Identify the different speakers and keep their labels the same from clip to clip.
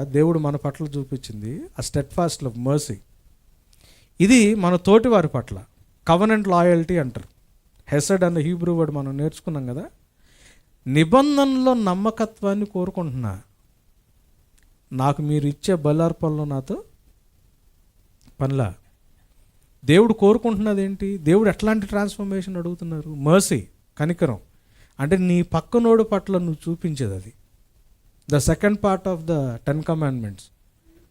Speaker 1: దేవుడు మన పట్ల చూపించింది ఆ స్టెడ్ ఫాస్ట్ ఆఫ్ మర్సీ ఇది మన తోటి వారి పట్ల. కవనెంట్ లాయల్టీ అంటారు. హెసడ్ అన్న హీబ్రూ వర్డ్ మనం నేర్చుకున్నాం కదా. నిబంధనలో నమ్మకత్వాన్ని కోరుకుంటున్నా. నాకు మీరు ఇచ్చే బలార్పణలో నాతో పనిలా. దేవుడు కోరుకుంటున్నది ఏంటి దేవుడు ఎట్లాంటి ట్రాన్స్ఫర్మేషన్ అడుగుతున్నారు? మర్సీ కనికరం. అంటే నీ పక్కనోడు పట్ల నువ్వు చూపించేది అది. The second part of the ten commandments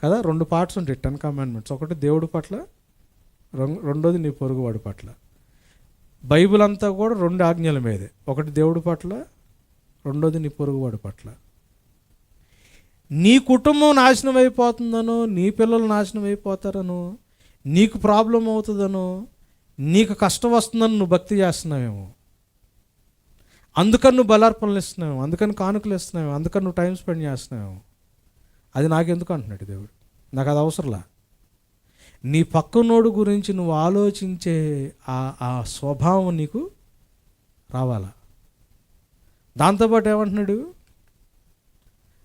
Speaker 1: కదా? రెండు పార్ట్స్ ఉంటాయి టెన్ కమాండ్మెంట్స్ ఒకటి దేవుడి పట్ల రెండోది నీ పొరుగువాడి పట్ల. బైబిల్ అంతా కూడా రెండు ఆజ్ఞల మీదే. ఒకటి దేవుడి పట్ల రెండోది నీ పొరుగువాడి పట్ల. నీ కుటుంబం నాశనం అయిపోతుందనో నీ పిల్లలు నాశనం అయిపోతారనో నీకు ప్రాబ్లం అవుతుందనో నీకు కష్టం వస్తుందని నువ్వు భక్తి చేస్తున్నావేమో. అందుకని నువ్వు బలార్పణలు ఇస్తున్నావు అందుకని కానుకలు ఇస్తున్నావు అందుకని నువ్వు టైం స్పెండ్ చేస్తున్నావు. అది నాకెందుకు అంటున్నాడు దేవుడు? నాకు అది అవసరంలా? నీ పక్కనోడు గురించి నువ్వు ఆలోచించే ఆ ఆ స్వభావం నీకు రావాలా? దాంతోపాటు ఏమంటున్నాడు?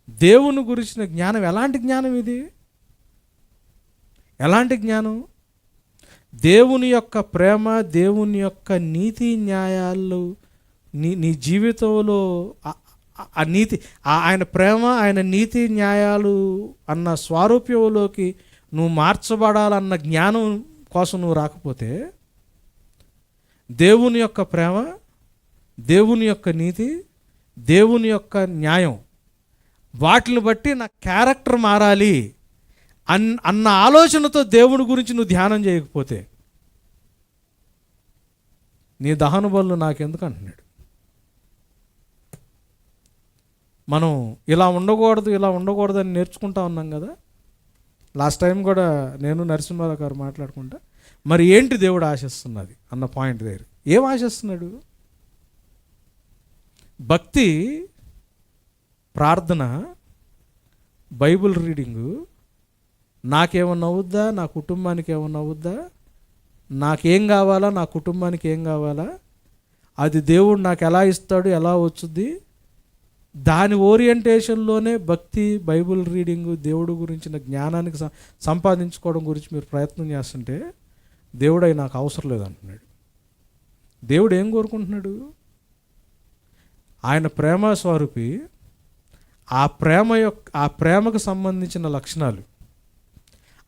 Speaker 1: దేవుని గురించిన జ్ఞానం ఎలాంటి జ్ఞానం ఇది? ఎలాంటి జ్ఞానం? దేవుని యొక్క ప్రేమ దేవుని యొక్క నీతి న్యాయాలు నీ నీ జీవితంలో ఆ- నీతి ఆ- ఆయన ప్రేమ ఆయన నీతి న్యాయాలు అన్న స్వారూప్యంలోకి నువ్వు మార్చబడాలన్న జ్ఞానం కోసం నువ్వు రాకపోతే దేవుని యొక్క ప్రేమ దేవుని యొక్క నీతి దేవుని యొక్క న్యాయం వాటిని బట్టి నా క్యారెక్టర్ మారాలి అన్ అన్న ఆలోచనతో దేవుని గురించి నువ్వు ధ్యానం చేయకపోతే నీ దహనబలు నాకెందుకు అంటున్నాడు? మనం ఇలా ఉండకూడదు ఇలా ఉండకూడదు అని నేర్చుకుంటా ఉన్నాం కదా. లాస్ట్ టైం కూడా నేను నరసింహారావు గారు మాట్లాడుకుంటా మరి ఏంటి దేవుడు ఆశిస్తున్నది? అన్న పాయింట్ దగ్గర ఏం ఆశిస్తున్నాడు? భక్తి ప్రార్థన బైబిల్ రీడింగు నాకేమన్నా అవుద్దా? నా కుటుంబానికి ఏమన్నా అవుద్దా? నాకేం కావాలా? నా కుటుంబానికి ఏం కావాలా? అది దేవుడు నాకు ఎలా ఇస్తాడు? ఎలా వచ్చుద్ది? దాని ఓరియంటేషన్లోనే భక్తి బైబిల్ రీడింగ్ దేవుడు గురించిన జ్ఞానానికి సం- సంపాదించుకోవడం గురించి మీరు ప్రయత్నం చేస్తుంటే దేవుడు అయి నాకు అవసరం లేదంటున్నాడు దేవుడు ఏం కోరుకుంటున్నాడు? ఆయన ప్రేమ స్వరూపి ఆ ప్రేమ యొక్క ఆ ప్రేమకు సంబంధించిన లక్షణాలు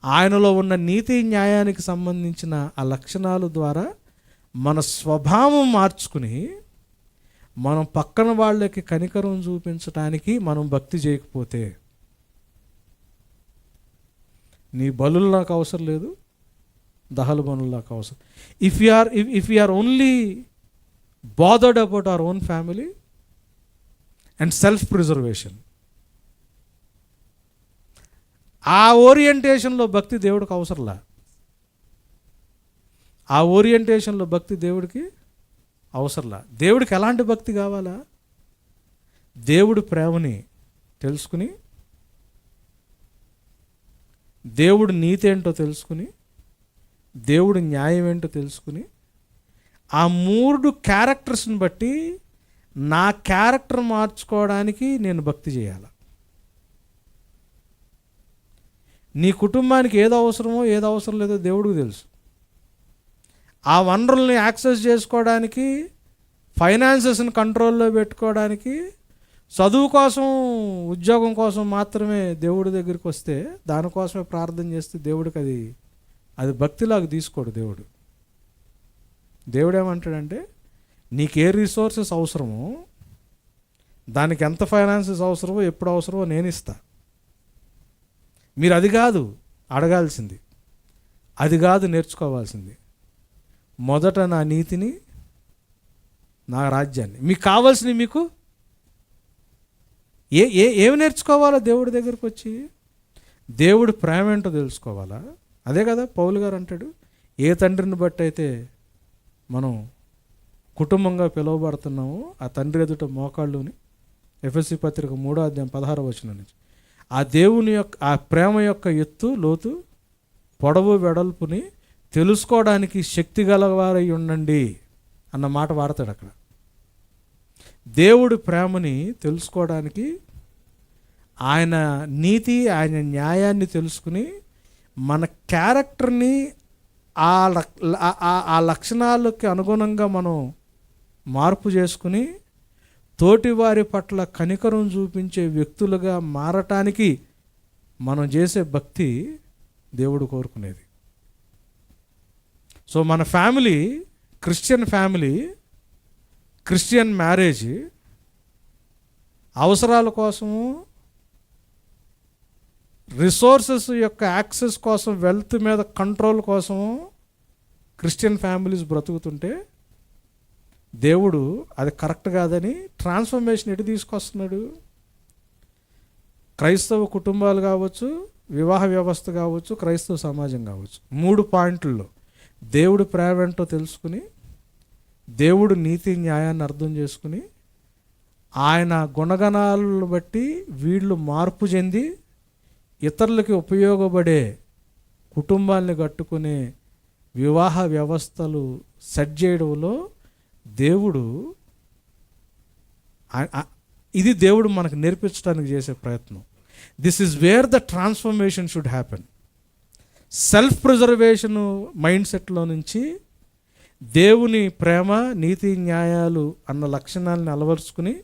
Speaker 1: ఆయనలో ఉన్న నీతి న్యాయానికి సంబంధించిన ఆ లక్షణాలు ద్వారా మన స్వభావం మార్చుకుని మనం పక్కన వాళ్ళకి కనికరం చూపించడానికి మనం భక్తి చేయకపోతే నీ బలులు నాకు అవసరం లేదు దహలు బనులు నాకు అవసరం. If you are if if you are only bothered about our own family and self preservation ఆ ఓరియంటేషన్లో భక్తి దేవుడికి అవసరంలా? ఆ ఓరియంటేషన్లో భక్తి దేవుడికి అవసరంలా. దేవుడికి ఎలాంటి భక్తి కావాలా? దేవుడు ప్రేమని తెలుసుకుని దేవుడు నీతి ఏంటో తెలుసుకుని దేవుడు న్యాయం ఏంటో తెలుసుకుని ఆ మూడు క్యారెక్టర్స్ని బట్టి నా క్యారెక్టర్ మార్చుకోవడానికి నేను భక్తి చేయాలి? నీ కుటుంబానికి ఏదో అవసరమో ఏదో అవసరం లేదో దేవుడికి తెలుసు. ఆ వనరుల్ని యాక్సెస్ చేసుకోవడానికి ఫైనాన్సెస్ని కంట్రోల్లో పెట్టుకోవడానికి చదువు కోసం ఉద్యోగం కోసం మాత్రమే దేవుడి దగ్గరికి వస్తే దానికోసమే ప్రార్థన చేస్తే దేవుడికి అది అది భక్తిలాగా తీసుకోడు దేవుడు. దేవుడు ఏమంటాడంటే నీకు ఏ రిసోర్సెస్ అవసరమో దానికి ఎంత ఫైనాన్సెస్ అవసరమో ఎప్పుడు అవసరమో నేను ఇస్తా. మీరు అది కాదు అడగాల్సింది. అది కాదు నేర్చుకోవాల్సింది. మొదట నా నీతిని నా రాజ్యాన్ని. మీకు కావాల్సినవి మీకు? ఏ ఏ ఏమి నేర్చుకోవాలా దేవుడి దగ్గరకు వచ్చి? దేవుడు ప్రేమ ఏంటో తెలుసుకోవాలా? అదే కదా పౌలు గారు అంటాడు ఏ తండ్రిని బట్టి అయితే మనం కుటుంబంగా పిలువబడుతున్నామో ఆ తండ్రి ఎదుట మోకాళ్ళుని ఎఫ్ఎస్సి పత్రిక మూడో అధ్యాయం పదహారు వచ్చిన నుంచి. ఆ దేవుని యొక్క ఆ ప్రేమ యొక్క ఎత్తు లోతు పొడవు వెడల్పుని తెలుసుకోవడానికి శక్తి గలవారై ఉండండి అన్న మాట వాడతాడు అక్కడ. దేవుడు ప్రేమని తెలుసుకోవడానికి ఆయన నీతి ఆయన న్యాయాన్ని తెలుసుకుని మన క్యారెక్టర్ని ఆ లక్- ఆ- ఆ లక్షణాలకి అనుగుణంగా మనం మార్పు చేసుకుని తోటివారి పట్ల కనికరం చూపించే వ్యక్తులుగా మారటానికి మనం చేసే భక్తి దేవుడు కోరుకునేది. సో మన family Christian family Christian marriage అవసరాల కోసము రిసోర్సెస్ యొక్క యాక్సెస్ కోసం వెల్త్ మీద కంట్రోల్ కోసము క్రిస్టియన్ ఫ్యామిలీస్ బ్రతుకుతుంటే దేవుడు అది కరెక్ట్ కాదని ట్రాన్స్ఫర్మేషన్ ఎటు తీసుకొస్తున్నాడు? క్రైస్తవ కుటుంబాలు కావచ్చు వివాహ వ్యవస్థ కావచ్చు క్రైస్తవ సమాజం కావచ్చు. మూడు పాయింట్లలో దేవుడు ప్రేమ ఏంటో తెలుసుకుని దేవుడు నీతి న్యాయాన్ని అర్థం చేసుకుని ఆయన గుణగణాలను బట్టి వీళ్ళు మార్పు చెంది ఇతరులకి ఉపయోగపడే కుటుంబాల్ని కట్టుకునే వివాహ వ్యవస్థలు సెట్ చేయడంలో దేవుడు ఇది దేవుడు మనకు నేర్పించడానికి చేసే ప్రయత్నం. This is where the transformation should happen self preservation mind సెట్లో నుంచి దేవుని ప్రేమ నీతి న్యాయాలు అన్న లక్షణాలను అలవరుచుకుని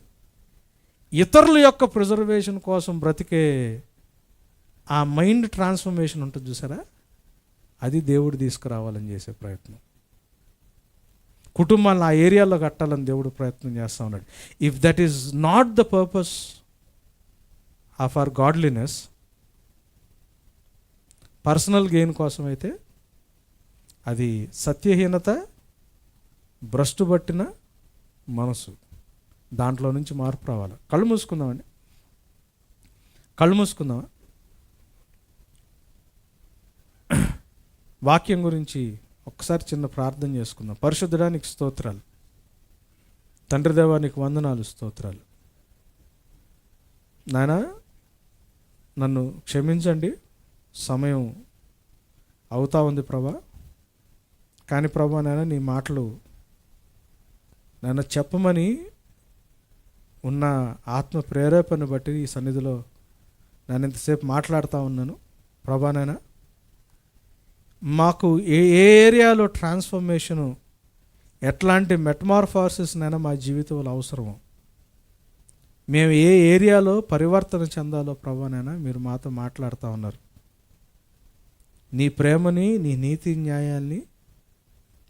Speaker 1: ఇతరుల యొక్క ప్రిజర్వేషన్ కోసం బ్రతికే ఆ మైండ్ ట్రాన్స్ఫర్మేషన్ ఉంటుంది చూసారా? అది దేవుడు తీసుకురావాలని చేసే ప్రయత్నం. కుటుంబాలను ఆ ఏరియాలో కట్టాలని దేవుడు ప్రయత్నం చేస్తూ ఉన్నాడు. If that is not the purpose of our godliness personal gain కోసం అయితే అది సత్యహీనత భ్రష్టు పట్టిన మనసు. దాంట్లో నుంచి మార్పు రావాలి. కళ్ళు మూసుకుందామండి. కళ్ళు మూసుకుందామా? వాక్యం గురించి ఒక్కసారి చిన్న ప్రార్థన చేసుకుందాం. పరిశుద్ధడానికి స్తోత్రాలు. తండ్రి దేవానికి వందనాలు స్తోత్రాలు. నాయనా నన్ను క్షమించండి. సమయం అవుతా ఉంది ప్రభా. కానీ ప్రభా నాయన నీ మాటలు నన్ను చెప్పమని ఉన్న ఆత్మ ప్రేరేపణను బట్టి ఈ సన్నిధిలో నేను ఇంతసేపు మాట్లాడుతూ ఉన్నాను. ప్రభానైనా మాకు ఏ ఏ ఏరియాలో ట్రాన్స్ఫర్మేషను ఎట్లాంటి మెటమార్ఫాసిస్ మా జీవితంలో అవసరము మేము ఏ ఏరియాలో పరివర్తన చెందాలో ప్రభానైనా మీరు మాతో మాట్లాడుతూ ఉన్నారు. నీ ప్రేమని నీ నీతి న్యాయాల్ని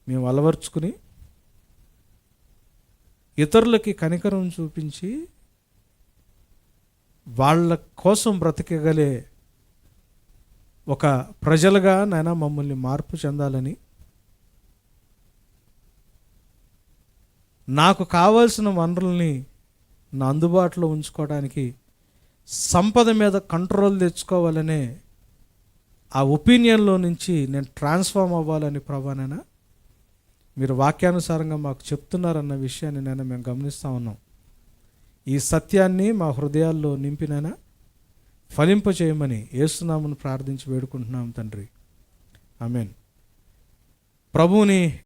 Speaker 1: మేము అలవర్చుకుని ఇతరులకి కనికరం చూపించి వాళ్ళ కోసం బ్రతికగలే ఒక ప్రజలుగా నాయన మమ్మల్ని మార్పు చెందాలని నాకు కావాల్సిన వనరుల్ని నా అందుబాటులో ఉంచుకోవడానికి సంపద మీద కంట్రోల్ తెచ్చుకోవాలనే ఆ ఒపీనియన్లో నుంచి నేను ట్రాన్స్ఫార్మ్ అవ్వాలని ప్రభానైనా మీరు వాక్యానుసారంగా మాకు చెప్తున్నారన్న విషయాన్ని నేను మేము గమనిస్తూ ఉన్నాం. ఈ సత్యాన్ని మా హృదయాల్లో నింపినైనా ఫలింప చేయమని ఏసునామను ప్రార్థించి వేడుకుంటున్నాం తండ్రి. ఆమెన్. ప్రభువుని